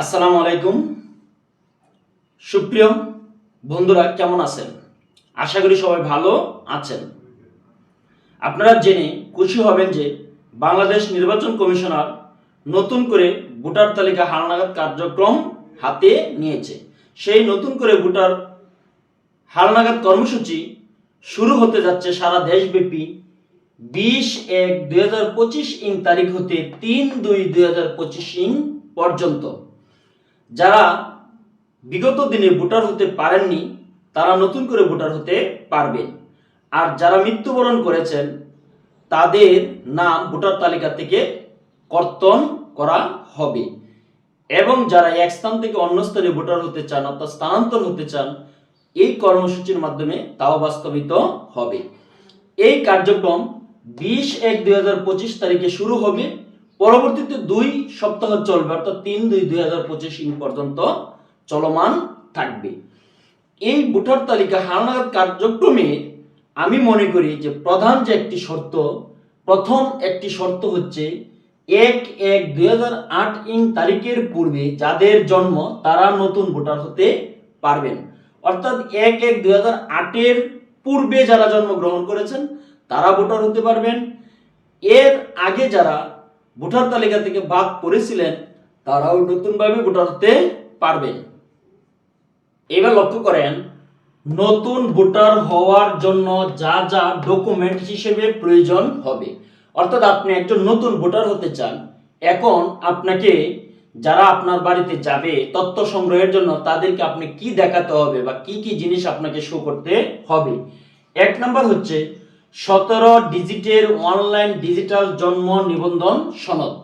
আসসালামু আলাইকুম। সুপ্রিয় বন্ধুরা, কেমন আছেন? আশা করি সবাই ভালো আছেন। আপনারা জেনে খুশি হবেন যে বাংলাদেশ নির্বাচন কমিশনার নতুন করে ভোটার তালিকা হালনাগাদ কার্যক্রম হাতে নিয়েছে। সেই নতুন করে ভোটার হালনাগাদ কর্মসূচি শুরু হতে যাচ্ছে সারা দেশব্যাপী। বিশ এক দুই ইং তারিখ হতে তিন দুই দুই ইং পর্যন্ত। যারা বিগত দিনে ভোটার হতে পারেননি, তারা নতুন করে ভোটার হতে পারবেন আর যারা মৃত্যুবরণ করেছেন, তাদের নাম ভোটার তালিকা থেকে কর্তন করা হবে। এবং যারা এক স্থান থেকে অন্য স্থানে ভোটার হতে চান, অর্থাৎ স্থানান্তর হতে চান, এই কর্মসূচির মাধ্যমে তাও বাস্তবিত হবে। এই কার্যক্রম বিশ এক দুই তারিখে শুরু হবে। পরবর্তীতে দুই সপ্তাহ চলবে, অর্থাৎ তিন দুই দুই হাজার পঁচিশ ইং পর্যন্ত চলমান থাকবে। এই ভোটার তালিকা হালনাগাদ কার্যক্রমে আমি মনে করি যে প্রধান যে একটি শর্ত, প্রথম একটি শর্ত হচ্ছে এক এক দুই হাজার আট ইং তারিখের পূর্বে যাদের জন্ম তারা নতুন ভোটার হতে পারবেন। অর্থাৎ এক এক দুই হাজার আটের পূর্বে যারা জন্মগ্রহণ করেছেন তারা ভোটার হতে পারবেন। এর আগে যারা ভোটার তালিকা থেকে বাদ পড়েছিলেন, তারাও নতুনভাবে ভোটার হতে পারবেন এবার লক্ষ্য করেন, নতুন ভোটার হওয়ার জন্য যা যা ডকুমেন্ট হিসেবে প্রয়োজন হবে। অর্থাৎ আপনি একজন নতুন ভোটার হতে চান, এখন আপনাকে যারা আপনার বাড়িতে যাবে তথ্য সংগ্রহের জন্য তাদেরকে আপনি কি দেখাতে হবে বা কি কি জিনিস আপনাকে শো করতে হবে। এক নাম্বার হচ্ছে সতেরো ডিজিটের অনলাইন ডিজিটাল জন্ম নিবন্ধন সনদ।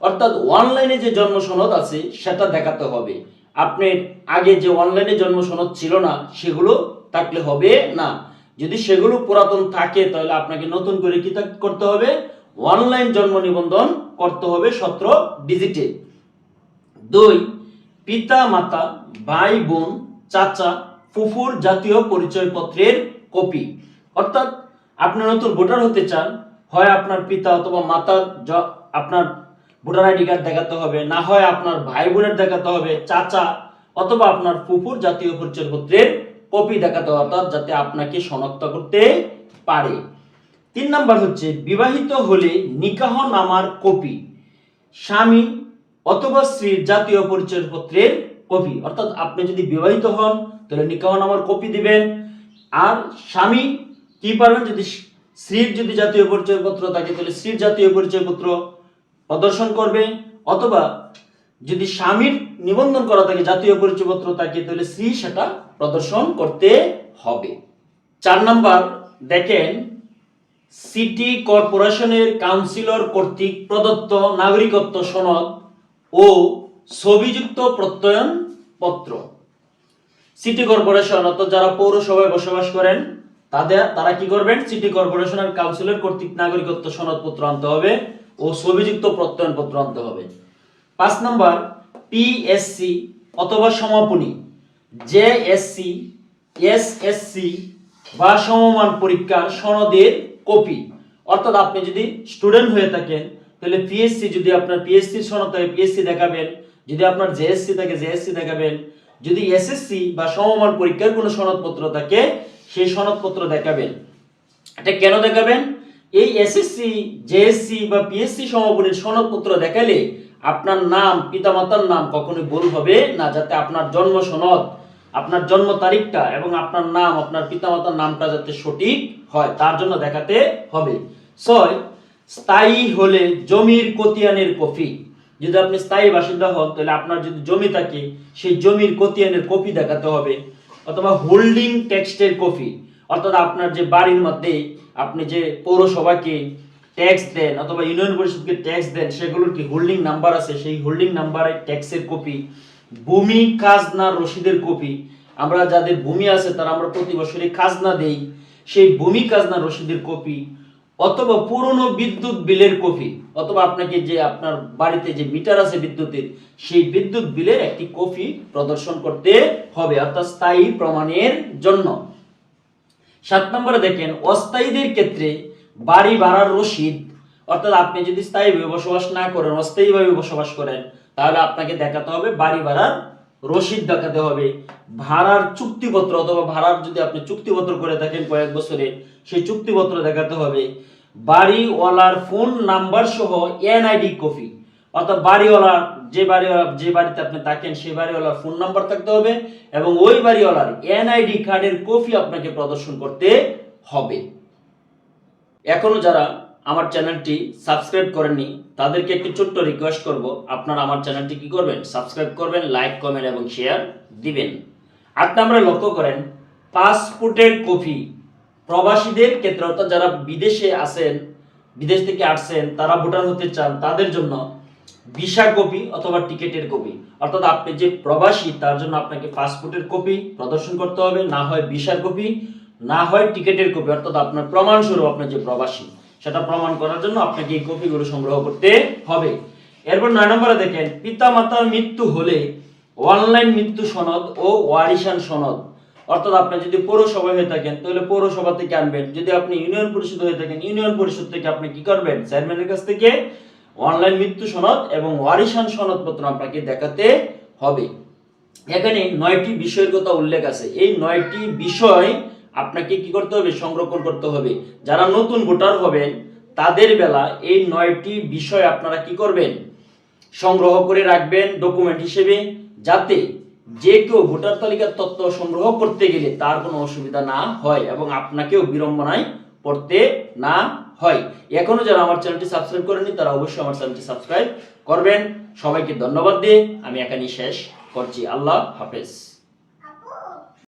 অর্থাৎ অনলাইনে যে জন্ম সনদ আছে, সেটা দেখাতে হবে। আপনার আগে যে অনলাইনে জন্ম সনদ ছিল না, সেগুলো থাকলে হবে না। যদি সেগুলো পুরাতন থাকে, তাহলে আপনাকে নতুন করে কি করতে হবে? অনলাইন জন্ম নিবন্ধন করতে হবে সতেরো ডিজিটে। দুই, পিতা, মাতা, ভাই, বোন, চাচা, ফুফুর জাতীয় পরিচয়পত্রের কপি। অর্থাৎ আপনি নতুন ভোটার হতে চান, হয় আপনার পিতা অথবা মাতা আপনার ভোটার আইডি কার্ড দেখাতে হবে, না হয় আপনার ভাই বোনের দেখাতে হবে, চাচা অথবা আপনার ফুফুর জাতীয় পরিচয়পত্রের কপি দেখাতে হবে, অর্থাৎ যাতে আপনাকে শনাক্ত করতে পারে। তিন নাম্বার হচ্ছে, বিবাহিত হলে নিকাহ নামার কপি, স্বামী অথবা স্ত্রীর জাতীয় পরিচয়পত্রের কপি, অর্থাৎ আপনি যদি বিবাহিত হন, তাহলে নিকাহ নামার কপি দিবেন। আর স্বামী কি পারবেন? যদি স্ত্রীর যদি জাতীয় পরিচয়পত্র থাকে, তাহলে স্ত্রীর জাতীয় পরিচয়পত্র প্রদর্শন করবে। অথবা যদি স্বামীর নিবন্ধন করা থাকে, জাতীয় পরিচয়পত্র থাকে, তাহলে স্ত্রী সেটা প্রদর্শন করতে হবে। চার নাম্বার, দেখেন, সিটি কর্পোরেশনের কাউন্সিলর কর্তৃক প্রদত্ত নাগরিকত্ব সনদ ও ছবিযুক্ত প্রত্যয়ন পত্র সিটি কর্পোরেশন, অর্থাৎ যারা পৌরসভায় বসবাস করেন তাদের, তারা কি করবেন? সিটি কর্পোরেশনের কাউন্সিলর কর্তৃক নাগরিকত্ব সনদপত্র আনতে হবে ও ছবিযুক্ত প্রত্যয়নপত্র আনতে হবে। পাঁচ নাম্বার পিএসসি অথবা সমাপনী। জেএসসি এসএসসি বা সমমান পরীক্ষার সনদের কপি। অর্থাৎ আপনি যদি স্টুডেন্ট হয়ে থাকেন, তাহলে পিএসসি যদি আপনার পিএসসি সনদ থাকে পিএসসি দেখাবেন। যদি আপনার জেএসসি থাকে জেএসসি দেখাবেন। যদি এসএসসি বা সমমান পরীক্ষার কোনো সনদপত্র থাকে সেই সনদপত্র দেখাবেন। এটা কেন দেখাবেন? এই এসএসসি জেএসসি বা পিএসসি সমাপনীর সনদপত্র দেখালে আপনার নাম, পিতামাতার নাম কখনোই ভুল হবে না, যাতে আপনার জন্ম সনদ, আপনার জন্ম তারিখটা এবং আপনার নাম, আপনার পিতামাতার নামটা যাতে সঠিক হয়, তার জন্য দেখাতে হবে। ছয়, স্থায়ী হলে জমির কতিয়ানের কপি। যদি আপনি স্থায়ী বাসিন্দা হন, তাহলে আপনার যদি জমি থাকে, সেই জমির কতিয়ানের কপি দেখাতে হবে। অথবা হোল্ডিং ট্যাক্সের কপি, অর্থাৎ আপনার যে বাড়ির মধ্যে আপনি যে পৌরসভাকে ট্যাক্স দেন অথবা ইউনিয়ন পরিষদকে ট্যাক্স দেন, সেগুলোর কি হোল্ডিং নাম্বার আছে? সেই হোল্ডিং নাম্বারের ট্যাক্সের কপি, ভূমি খাজনা রসিদের কপি, আমরা যাদের ভূমি আছে তারা আমরা প্রতি বছরই খাজনা দেই, সেই ভূমি খাজনা রসিদের কপি অথবা পুরনো বিদ্যুৎ বিলের কপি, অথবা আপনাকে যে আপনার বাড়িতে যে মিটার আছে বিদ্যুতের, সেই বিদ্যুৎ বিলের একটি কপি প্রদর্শন করতে হবে, অর্থাৎ স্থায়ী প্রমাণের জন্য। সাত নম্বরে দেখেন, অস্থায়ীদের ক্ষেত্রে বাড়ি ভাড়ার রসিদ, অর্থাৎ আপনি যদি স্থায়ীভাবে বসবাস না করেন, অস্থায়ীভাবে বসবাস করেন, তাহলে আপনাকে দেখাতে হবে বাড়ি ভাড়ার রসিদ দেখাতে হবে। ভাড়ার চুক্তিপত্র অথবা ভাড়ার যদি আপনি চুক্তিপত্র করে থাকেন কয়েক বছরে, সেই চুক্তিপত্র দেখাতে হবে। বাড়িওয়ালার ফোন নাম্বার সহ এনআইডি কপি। অর্থাৎ বাড়িওয়ালার যে বাড়িওয়ালা, যে বাড়িতে আপনি থাকেন সেই বাড়িওয়ালার ফোন নাম্বার থাকতে হবে এবং ওই বাড়িওয়ালার এনআইডি কার্ডের কপি আপনাকে প্রদর্শন করতে হবে। এখনও যারা আমার চ্যানেলটি সাবস্ক্রাইব করেননি, তাদেরকে একটি ছোট্ট রিকোয়েস্ট করব, আপনারা আমার চ্যানেলটি কি করবেন? সাবস্ক্রাইব করবেন লাইক কমেন্ট এবং শেয়ার দিবেন। আট নম্বরে লক্ষ্য করেন, পাসপোর্টের কপি। প্রবাসীদের ক্ষেত্রে, অর্থাৎ যারা বিদেশে আসেন বিদেশ থেকে আসছেন, তারা ভোটার হতে চান, তাদের জন্য ভিসা কপি অথবা টিকেটের কপি। অর্থাৎ আপনি যে প্রবাসী, তার জন্য আপনাকে পাসপোর্টের কপি প্রদর্শন করতে হবে, না হয় ভিসার কপি, না হয় টিকেটের কপি। অর্থাৎ আপনার প্রমাণস্বরূপ আপনার যে প্রবাসী। সেটা প্রমাণ করার জন্য আপনাকে এই কপিগুলো সংগ্রহ করতে হবে। এরপর নয় নম্বরে দেখেন পিতা মাতার মৃত্যু হলে অনলাইন মৃত্যু সনদ ও ওয়ারিশান সনদ। অর্থাৎ আপনি যদি পৌরসভায় হয়ে থাকেন, তাহলে পৌরসভা থেকে আনবেন। যদি আপনি ইউনিয়ন পরিষদ হয়ে থাকেন, ইউনিয়ন পরিষদ থেকে আপনি কি করবেন? চেয়ারম্যানের কাছ থেকে অনলাইন মৃত্যু সনদ এবং ওয়ারিশান সনদপত্র আপনাকে দেখাতে হবে। এখানে নয়টি বিষয়ের কথা উল্লেখ আছে। এই নয়টি বিষয় আপনাকে কি করতে হবে? সংরক্ষণ করতে হবে। যারা নতুন ভোটার হবেন, তাদের বেলা এই নয়টি বিষয় আপনারা কি করবেন? সংগ্রহ করে রাখবেন ডকুমেন্ট হিসেবে, যাতে যে কেউ ভোটার তালিকার তথ্য সংগ্রহ করতে গেলে তার কোনো অসুবিধা না হয় এবং আপনাকেও বিড়ম্বনায় পড়তে না হয়। এখনও যারা আমার চ্যানেলটি সাবস্ক্রাইব করেনি তারা অবশ্যই আমার চ্যানেলটি সাবস্ক্রাইব করবেন। সবাইকে ধন্যবাদ দিয়ে আমি এখানেই শেষ করছি। আল্লাহ হাফেজ।